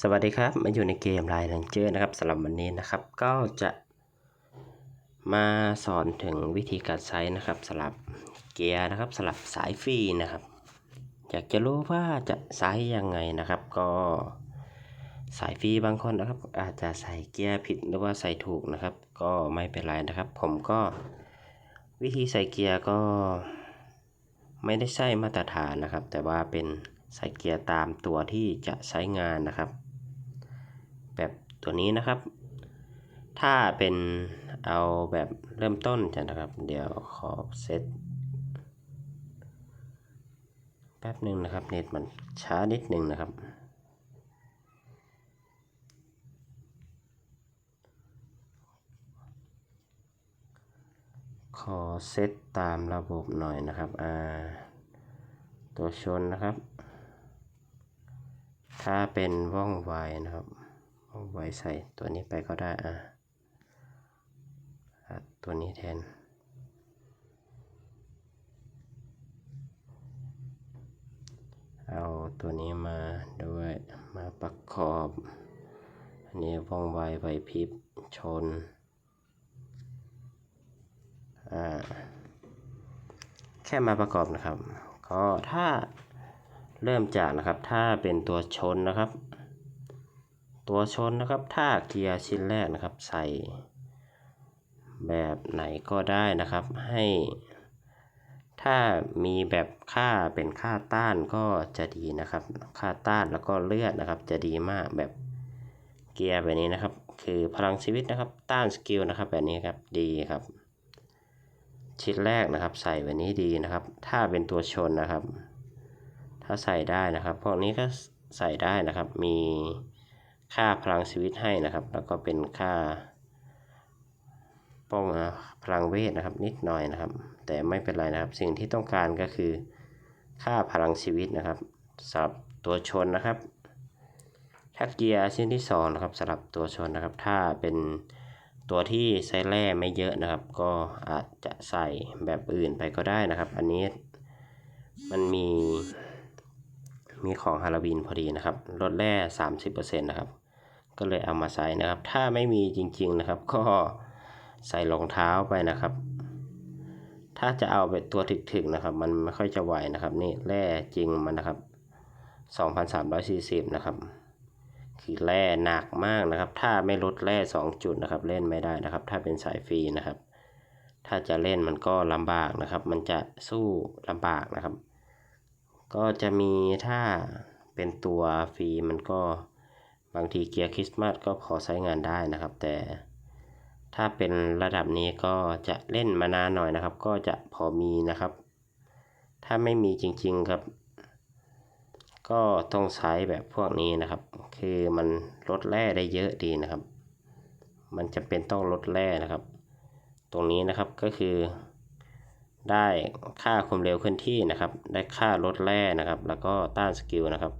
สวัสดีครับมาอยู่ในเกมไลน์ r ลนเจอร์นะครับสำหรับวันนี้นะครับ ก็จะมาสอนถึงวิธีการใช้นะครับสลับเกียร์นะครับสลับสายฟรีนะครับ อยากจะรู้ว่าจะใช้ยังไงนะครับ ก็สายฟรีบางคนนะครับ อาจจะใส่เกียร์ผิดหรือว่าใส่ถูกนะครับ ก็ไม่เป็นไรนะครับ ผมก็วิธีใส่เกียร์ก็ไม่ได้ใช่มาตรฐานนะครับ แต่ว่าเป็นใส่เกียร์ตามตัวที่จะใช้งานนะครับ แบบตัวนี้นะครับ ถ้าเป็นเอาแบบเริ่มต้นจะนะครับ เดี๋ยวขอเซตแป๊บหนึ่งนะครับเน็ตมันช้านิดหนึ่งนะครับ ขอเซตตามระบบหน่อยนะครับอ่าตัวชนนะครับ ถ้าเป็นว่องไวนะครับ ว่องไว้ใส่ตัวนี้ไปก็ได้อะตัวนี้แทน เอาตัวนี้มาด้วยมาประกอบ อันนี้ว่องไวไวพริบชน อ่า แค่มาประกอบนะครับ ก็ถ้าเริ่มจากนะครับ ถ้าเป็นตัวชนนะครับ ตัวชนนะครับถ้าเกียร์ชิ้นแรกนะครับ ใส่แบบไหนก็ได้นะครับให้ ถ้ามีแบบค่าเป็นค่าต้านก็จะดีนะครับ ค่าต้านแล้วก็เลือดนะครับ จะดีมากแบบเกียร์แบบนี้นะครับ คือพลังชีวิตนะครับ ต้านสกิลนะครับแบบนี้ครับดีครับ ชิ้นแรกนะครับ ใส่แบบนี้ดีนะครับ ถ้าเป็นตัวชนนะครับ ถ้าใส่ได้นะครับ พวกนี้ก็ใส่ได้นะครับมี ค่าพลังชีวิตให้นะครับ แล้วก็เป็นค่าป้องพลังเวทนะครับนิดหน่อยนะครับ แต่ไม่เป็นไรนะครับ สิ่งที่ต้องการก็คือค่าพลังชีวิตนะครับสำหรับตัวชนนะครับ ถ้าเกียร์ชิ้นที่สองนะครับสำหรับตัวชนนะครับ ถ้าเป็นตัวที่ใช้แร่ไม่เยอะนะครับ ก็อาจจะใส่แบบอื่นไปก็ได้นะครับ อันนี้มันมีมีของฮาโลวีนพอดีนะครับลดแร่สามสิบเปอร์เซ็นต์นะครับ ก็เลยเอามาใส่นะครับ ถ้าไม่มีจริงๆนะครับ ก็ใส่รองเท้าไปนะครับ ถ้าจะเอาไปตัวถึกๆนะครับ มันไม่ค่อยจะไหวนะครับนี่แร่จริงมันนะครับ 2,340 นะครับคือแร่หนักมากนะครับ ถ้าไม่ลดแร่2จุดนะครับ เล่นไม่ได้นะครับ ถ้าเป็นสายฟรีนะครับ ถ้าจะเล่นมันก็ลำบากนะครับ มันจะสู้ลำบากนะครับ ก็จะมีถ้าเป็นตัวฟรีมันก็ บางทีเกียร์คริสต์มาสก็พอใช้งานได้นะครับ แต่ถ้าเป็นระดับนี้ก็จะเล่นมานานหน่อยนะครับ ก็จะพอมีนะครับ ถ้าไม่มีจริงๆครับ ก็ต้องใช้แบบพวกนี้นะครับ คือมันลดแร่ได้เยอะดีนะครับ มันจะเป็นต้องลดแร่นะครับ ตรงนี้นะครับก็คือได้ค่าความเร็วเคลื่อนที่นะครับ ได้ค่าลดแร่นะครับ แล้วก็ต้านสกิลนะครับ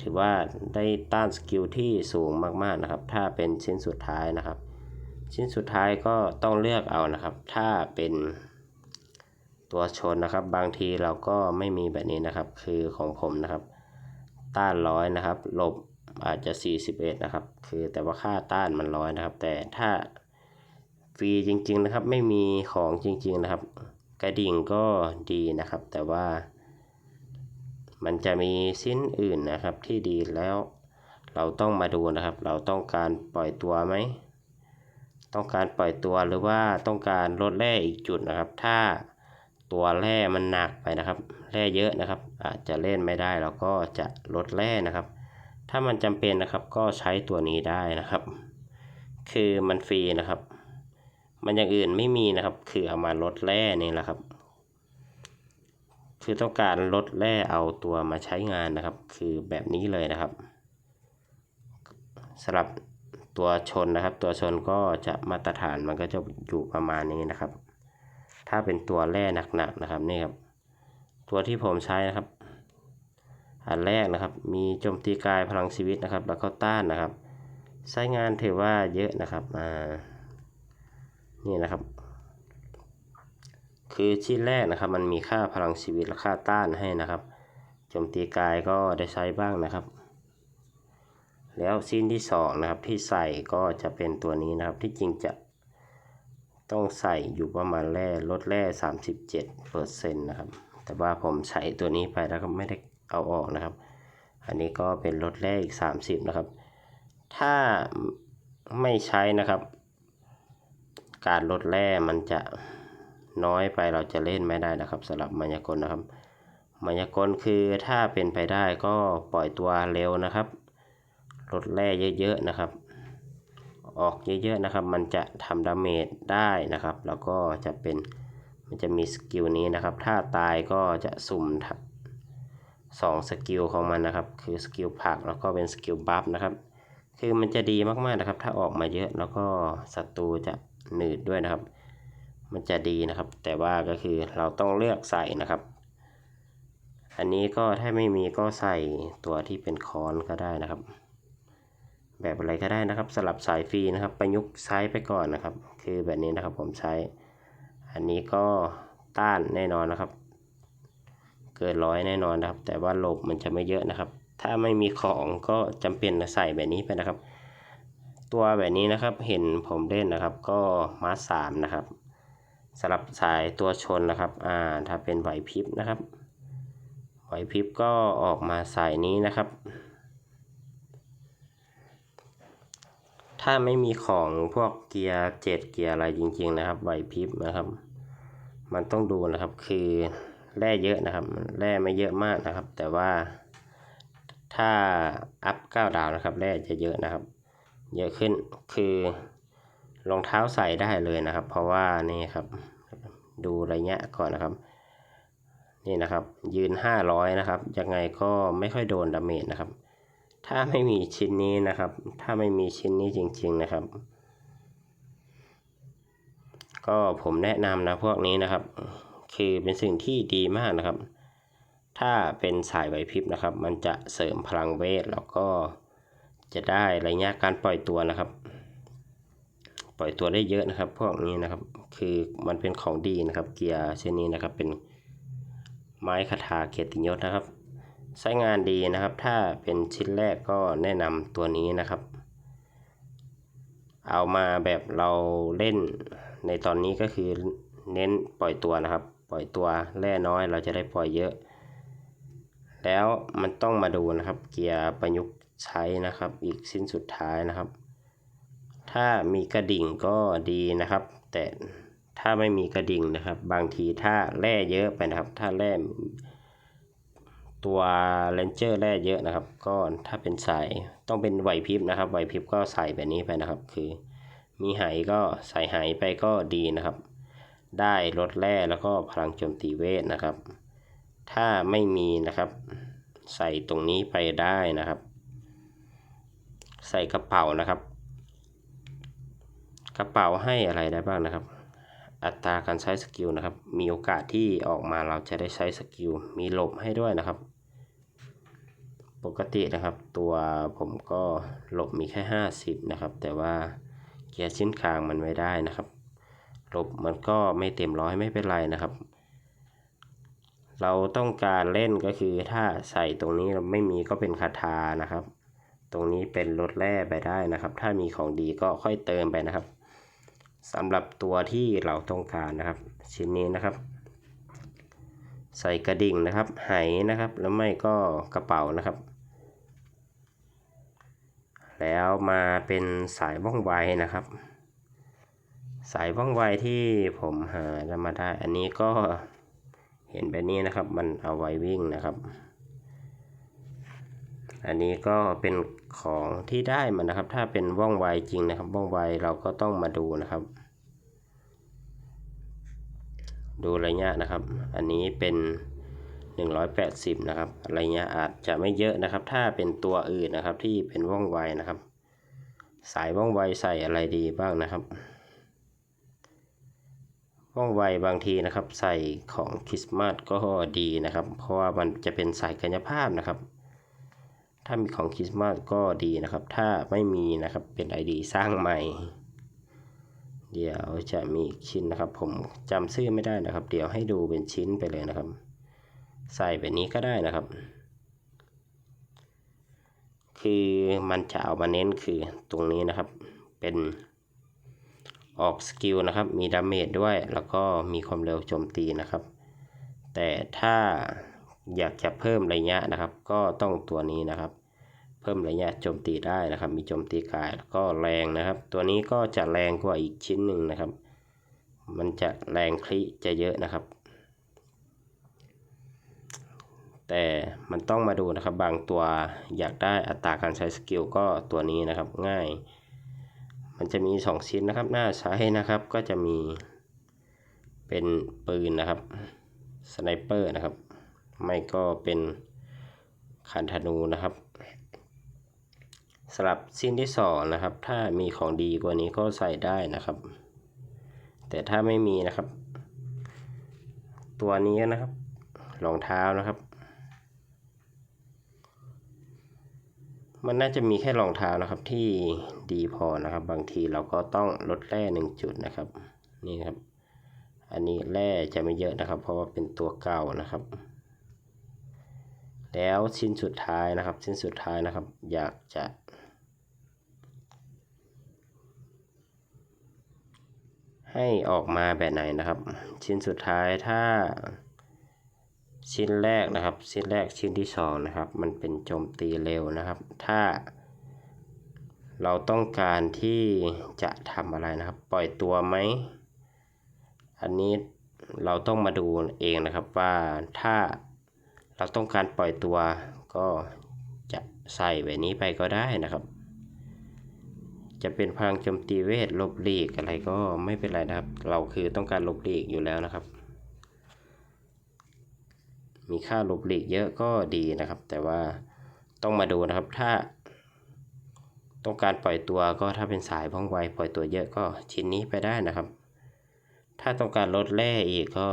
ถือว่าได้ต้านสกิลที่สูงมากๆนะครับ ถ้าเป็นชิ้นสุดท้ายนะครับ ชิ้นสุดท้ายก็ต้องเลือกเอานะครับ ถ้าเป็นตัวชนนะครับ บางทีเราก็ไม่มีแบบนี้นะครับ คือของผมนะครับ ต้านร้อยนะครับลบอาจจะ 41 นะครับ คือแต่ว่าค่าต้านมันร้อยนะครับ แต่ถ้าฟรีจริง ๆ นะครับ ไม่มีของจริง ๆ นะครับ กระดิ่งก็ดีนะครับ แต่ว่า มันจะมีสิ้นอื่นนะครับที่ดีแล้ว เราต้องมาดูนะครับ เราต้องการปล่อยตัวไหมต้องการปล่อยตัวหรือว่าต้องการลดแร่อีกจุดนะครับ ถ้าตัวแร่มันหนักไปนะครับแร่เยอะนะครับ อาจจะเล่นไม่ได้เราก็จะลดแร่นะครับ ถ้ามันจำเป็นนะครับก็ใช้ตัวนี้ได้นะครับ คือมันฟรีนะครับ มันอย่างอื่นไม่มีนะครับ คือเอามาลดแร่นี่แหละครับ คือต้องการลดแร่เอาตัวมาใช้งานนะครับ คือแบบนี้เลยนะครับสำหรับตัวชนนะครับ ตัวชนก็จะมาตรฐานมันก็จะอยู่ประมาณนี้นะครับ ถ้าเป็นตัวแร่หนักๆนะครับนี่ครับ ตัวที่ผมใช้นะครับ อันแรกนะครับ มีโจมตีกายพลังชีวิตนะครับ แล้วก็ต้านนะครับ ใช้งานถือว่าเยอะนะครับอ่านี่นะครับ คือชิ้นแรกนะครับ มันมีค่าพลังชีวิตและค่าต้านให้นะครับโจมตีกายก็ได้ใช้บ้างนะครับ แล้วสิ้นที่สองนะครับที่ใส่ก็จะเป็นตัวนี้นะครับที่จริงจะต้องใส่อยู่ประมาณแร่ลดแร่สามสิบเจ็ดเปอร์เซ็นต์นะครับ แต่ว่าผมใส่ตัวนี้ไปแล้วก็ไม่ได้เอาออกนะครับ อันนี้ก็เป็นลดแร่อีกสามสิบนะครับ ถ้าไม่ใช้นะครับ การลดแร่มันจะ น้อยไปเราจะเล่นไม่ได้นะครับสำหรับมายากลนะครับ มายากลคือถ้าเป็นไปได้ก็ปล่อยตัวเร็วนะครับลดแร่เยอะๆนะครับ ออกเยอะๆนะครับ มันจะทำดาเมจได้นะครับ แล้วก็จะเป็นมันจะมีสกิลนี้นะครับ ถ้าตายก็จะสุ่มสองสกิลของมันนะครับ คือสกิลผักแล้วก็เป็นสกิลบัฟนะครับ คือมันจะดีมากๆนะครับ ถ้าออกมาเยอะแล้วก็ศัตรูจะหนืดด้วยนะครับ มันจะดีนะครับ แต่ว่าก็คือเราต้องเลือกใส่นะครับ อันนี้ก็ถ้าไม่มีก็ใส่ตัวที่เป็นคอนก็ได้นะครับ แบบอะไรก็ได้นะครับ สลับสายฟรีนะครับ ประยุกต์ใช้ไปก่อนนะครับ คือแบบนี้นะครับผมใช้ อันนี้ก็ต้านแน่นอนนะครับ เกินร้อยแน่นอนนะครับ แต่ว่าหลบมันจะไม่เยอะนะครับ ถ้าไม่มีของก็จำเป็นใส่แบบนี้ไปนะครับ ตัวแบบนี้นะครับเห็นผมเล่นนะครับ ก็มาสามนะครับ สลับสายตัวชนนะครับ อ่า ถ้าเป็นไหวพริบนะครับ ไหวพริบก็ออกมาสายนี้นะครับ ถ้าไม่มีของพวกเกียร์เจ็ดเกียร์อะไรจริง ๆ นะครับ ไหวพริบนะครับ มันต้องดูนะครับ คือแร่เยอะนะครับ แร่ไม่เยอะมากนะครับ แต่ว่าถ้าอัพ9ดาวนะครับ แร่จะเยอะนะครับ เยอะขึ้น คือ รองเท้าใส่ได้เลยนะครับ เพราะว่านี่ครับ ดูระยะก่อนนะครับ นี่นะครับ ยืน 500 นะครับยังไงก็ไม่ค่อยโดนดาเมจนะครับ ถ้าไม่มีชิ้นนี้นะครับ ถ้าไม่มีชิ้นนี้จริง ๆนะครับ ก็ผมแนะนำนะพวกนี้นะครับ คือเป็นสิ่งที่ดีมากนะครับ ถ้าเป็นสายไหวพริบนะครับ มันจะเสริมพลังเวทแล้วก็จะได้ระยะการปล่อยตัวนะครับ ปล่อยตัวได้เยอะนะครับ พวกนี้นะครับ คือมันเป็นของดีนะครับ เกียร์เช่นนี้นะครับ เป็นไม้คาถาเกียรติยศนะครับ ใช้งานดีนะครับ ถ้าเป็นชิ้นแรกก็แนะนำตัวนี้นะครับ เอามาแบบเราเล่นในตอนนี้ก็คือเน้นปล่อยตัวนะครับ ปล่อยตัวแร่น้อยเราจะได้ปล่อยเยอะ แล้วมันต้องมาดูนะครับ เกียร์ประยุกต์ใช้นะครับ อีกสิ้นสุดท้ายนะครับ ถ้ามีกระดิ่งก็ดีนะครับ แต่ถ้าไม่มีกระดิ่งนะครับ บางทีถ้าแร่เยอะไปนะครับ ถ้าแร่ตัวเลนเจอร์แร่เยอะนะครับ ก็ถ้าเป็นสายต้องเป็นไหวพริบนะครับไหวพริบก็ใส่แบบนี้ไปนะครับ คือมีไหก็ใส่ไหไปก็ดีนะครับ ได้ลดแร่แล้วก็พลังโจมตีเวทนะครับ ถ้าไม่มีนะครับ ใส่ตรงนี้ไปได้นะครับ ใส่กระเป๋านะครับ กระเป๋าให้อะไรได้บ้างนะครับ อัตราการใช้สกิลนะครับ มีโอกาสที่ออกมาเราจะได้ใช้สกิล มีหลบให้ด้วยนะครับ ปกตินะครับ ตัวผมก็หลบมีแค่ 50 นะครับ แต่ว่าเกียร์ชิ้นคางมันไม่ได้นะครับหลบมันก็ไม่เต็มร้อยไม่เป็นไรนะครับ เราต้องการเล่นก็คือถ้าใส่ตรงนี้เราไม่มีก็เป็นคาถานะครับตรงนี้เป็นลดแร่ไปได้นะครับ ถ้ามีของดีก็ค่อยเติมไปนะครับ สำหรับตัวที่เราต้องการนะครับ ชิ้นนี้นะครับ ใส่กระดิ่งนะครับ ไหนะครับ แล้วไม่ก็กระเป๋านะครับ แล้วมาเป็นสายว่องไวนะครับ สายว่องไวที่ผมหามาได้ อันนี้ก็เห็นแบบนี้นะครับ มันเอาไว้วิ่งนะครับ อันนี้ก็เป็นของที่ได้มานะครับ ถ้าเป็นว่องไวจริงนะครับ ว่องไวเราก็ต้องมาดูนะครับ ดูระยะนะครับ อันนี้เป็น 180 นะครับ ระยะอาจจะไม่เยอะนะครับ ถ้าเป็นตัวอื่นนะครับที่เป็นว่องไวนะครับ สายว่องไวใส่อะไรดีบ้างนะครับว่องไวบางทีนะครับ ใส่ของคริสต์มาสก็ดีนะครับ เพราะว่ามันจะเป็นสายกายภาพนะครับ ถ้ามีของคริสต์มาสก็ดีนะครับ ถ้าไม่มีนะครับเป็น ID สร้างใหม่ เดี๋ยวจะมีอีกชิ้นนะครับ ผมจำชื่อไม่ได้นะครับ เดี๋ยวให้ดูเป็นชิ้นไปเลยนะครับ ใส่แบบนี้ก็ได้นะครับ คือมันจะเอามาเน้นคือตรงนี้นะครับ เป็นออกสกิลนะครับ มีดาเมจด้วย แล้วก็มีความเร็วโจมตีนะครับ แต่ถ้าอยากจะเพิ่มระยะนะครับ ก็ต้องตัวนี้นะครับ พิ่มระยะโจมตีได้นะครับ มีโจมตีกายแล้วก็แรงนะครับ ตัวนี้ก็จะแรงกว่าอีกชิ้นหนึ่งนะครับ มันจะแรงคลิจะเยอะนะครับ แต่มันต้องมาดูนะครับบางตัวอยากได้อัตราการใช้สกิลก็ตัวนี้นะครับง่าย มันจะมี 2 ชิ้นนะครับ หน้าใช้นะครับก็จะมีเป็นปืนนะครับสไนเปอร์นะครับ ไม่ก็เป็นคันธนูนะครับ สำหรับชิ้นที่สองนะครับ ถ้ามีของดีกว่านี้ก็ใส่ได้นะครับ แต่ถ้าไม่มีนะครับ ตัวนี้นะครับรองเท้านะครับ มันน่าจะมีแค่รองเท้านะครับที่ดีพอนะครับ บางทีเราก็ต้องลดแร่หนึ่งจุดนะครับ นี่ครับ อันนี้แร่จะไม่เยอะนะครับ เพราะว่าเป็นตัวเก่านะครับ แล้วชิ้นสุดท้ายนะครับ ชิ้นสุดท้ายนะครับ อยากจะ ให้ออกมาแบบไหนนะครับ ชิ้นสุดท้ายถ้า ชิ้นแรกนะครับ ชิ้นแรกชิ้นที่สองนะครับ มันเป็นโจมตีเร็วนะครับ ถ้า เราต้องการที่จะทำอะไรนะครับ ปล่อยตัวไหม อันนี้เราต้องมาดูเองนะครับว่าถ้าเราต้องการปล่อยตัวก็จะใส่แบบนี้ไปก็ได้นะครับ จะเป็นพลังโจมตีเวทลบหลีกอะไรก็ไม่เป็นไรนะครับ เราคือต้องการลบหลีกอยู่แล้วนะครับ มีค่าลบหลีกเยอะก็ดีนะครับ แต่ว่าต้องมาดูนะครับถ้า ต้องการปล่อยตัวก็ถ้าเป็นสายพ้องไวปล่อยตัวเยอะก็ชิ้นนี้ไปได้นะครับ ถ้าต้องการลดแร่อีกก็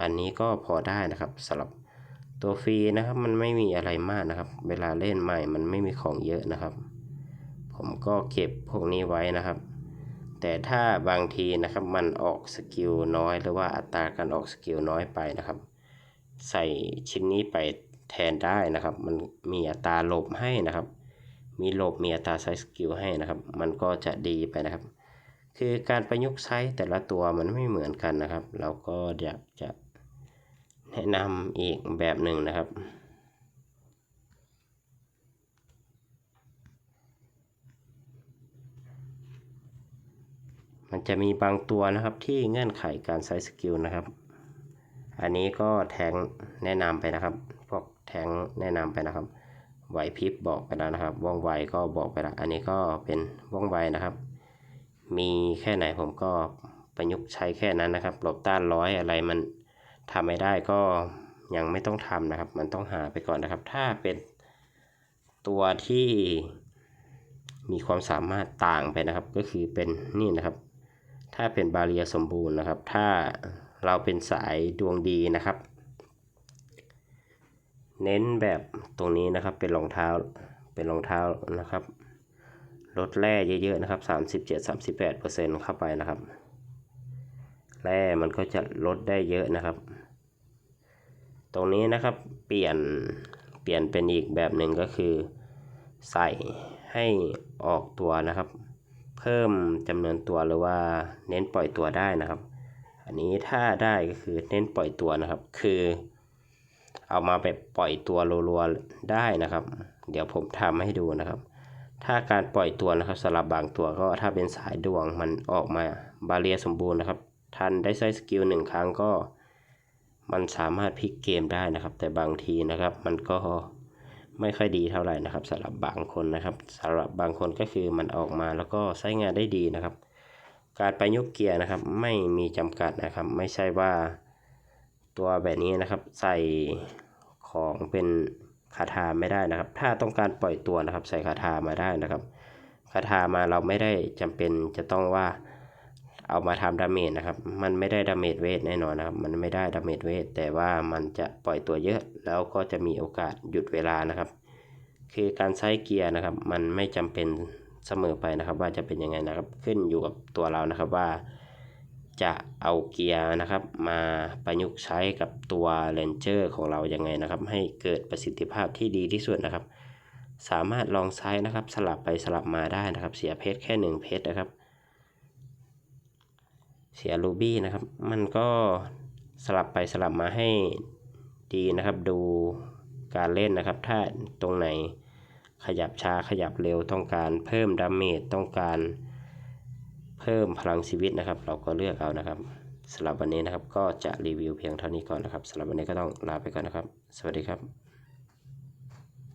อันนี้ก็พอได้นะครับสำหรับตัวฟรีนะครับมันไม่มีอะไรมากนะครับ เวลาเล่นใหม่มันไม่มีของเยอะนะครับ ผมก็เก็บพวกนี้ไว้นะครับ แต่ถ้าบางทีนะครับมันออกสกิลน้อยหรือว่าอัตราการออกสกิลน้อยไปนะครับ ใส่ชิ้นนี้ไปแทนได้นะครับ มันมีอัตราหลบให้นะครับ มีหลบมีอัตราใช้สกิลให้นะครับ มันก็จะดีไปนะครับ คือการประยุกต์ใช้แต่ละตัวมันไม่เหมือนกันนะครับ เราก็อยากจะแนะนำอีกแบบหนึ่งนะครับ จะมีบางตัวนะครับที่เงื่อนไขการใช้สกิลนะครับ อันนี้ก็แทงแนะนำไปนะครับ พวกแทงแนะนำไปนะครับไหวพริบบอกไปแล้วนะครับว่องไวก็บอกไปแล้วอันนี้ก็เป็นว่องไวนะครับ มีแค่ไหนผมก็ประยุกต์ใช้แค่นั้นนะครับหลบต้านร้อยอะไรมันทำไม่ได้ก็ยังไม่ต้องทำนะครับ มันต้องหาไปก่อนนะครับ ถ้าเป็นตัวที่มีความสามารถต่างไปนะครับ ก็คือเป็นนี่นะครับ ถ้าเป็นบาเรียสมบูรณ์นะครับ ถ้าเราเป็นสายดวงดีนะครับ เน้นแบบตรงนี้นะครับเป็นรองเท้าเป็นรองเท้านะครับลดแร่เยอะๆนะครับ 37-38%เข้าไปนะครับ แร่มันก็จะลดได้เยอะนะครับ ตรงนี้นะครับเปลี่ยนเปลี่ยนเป็นอีกแบบหนึ่งก็คือ ใส่ให้ออกตัวนะครับ เพิ่มจำนวนตัวหรือว่าเน้นปล่อยตัวได้นะครับ อันนี้ถ้าได้ก็คือเน้นปล่อยตัวนะครับ คือ เอามาแบบปล่อยตัวรัวๆได้นะครับ เดี๋ยวผมทำให้ดูนะครับ ถ้าการปล่อยตัวนะครับสำหรับบางตัวก็ถ้าเป็นสายดวงมันออกมาบาเรียสมบูรณ์นะครับทันได้ใช้สกิลหนึ่งครั้งก็ มันสามารถพลิกเกมได้นะครับ แต่บางทีนะครับ มันก็ ไม่ค่อยดีเท่าไหร่นะครับสำหรับบางคนนะครับสำหรับบางคนก็คือมันออกมาแล้วก็ใช้งานได้ดีนะครับ การประยุกต์เกียร์นะครับ ไม่มีจำกัดนะครับ ไม่ใช่ว่าตัวแบบนี้นะครับใส่ของเป็นคาถาไม่ได้นะครับ ถ้าต้องการปล่อยตัวนะครับ ใส่คาถามาได้นะครับคาถามาเราไม่ได้จำเป็นจะต้องว่า เอามาทำดาเมจนะครับ มันไม่ได้ดาเมจเวทแน่นอนนะครับ มันไม่ได้ดาเมจเวทแต่ว่ามันจะปล่อยตัวเยอะ แล้วก็จะมีโอกาสหยุดเวลานะครับ คือการใช้เกียร์นะครับ มันไม่จำเป็นเสมอไปนะครับ ว่าจะเป็นยังไงนะครับ ขึ้นอยู่กับตัวเรานะครับว่าจะเอาเกียร์นะครับมาประยุกต์ใช้กับตัวเรนเจอร์ของเรายังไงนะครับ ให้เกิดประสิทธิภาพที่ดีที่สุดนะครับ สามารถลองใช้นะครับ สลับไปสลับมาได้นะครับ เสียเพชรแค่หนึ่งเพชรนะครับ เสียรูบี้นะครับ มันก็สลับไปสลับมาให้ดีนะครับ ดูการเล่นนะครับ ถ้าตรงไหนขยับช้าขยับเร็วต้องการเพิ่มดาเมจต้องการเพิ่มพลังชีวิตนะครับ เราก็เลือกเอานะครับสำหรับวันนี้นะครับก็จะรีวิวเพียงเท่านี้ก่อนนะครับสำหรับวันนี้ก็ต้องลาไปก่อนนะครับ สวัสดีครับ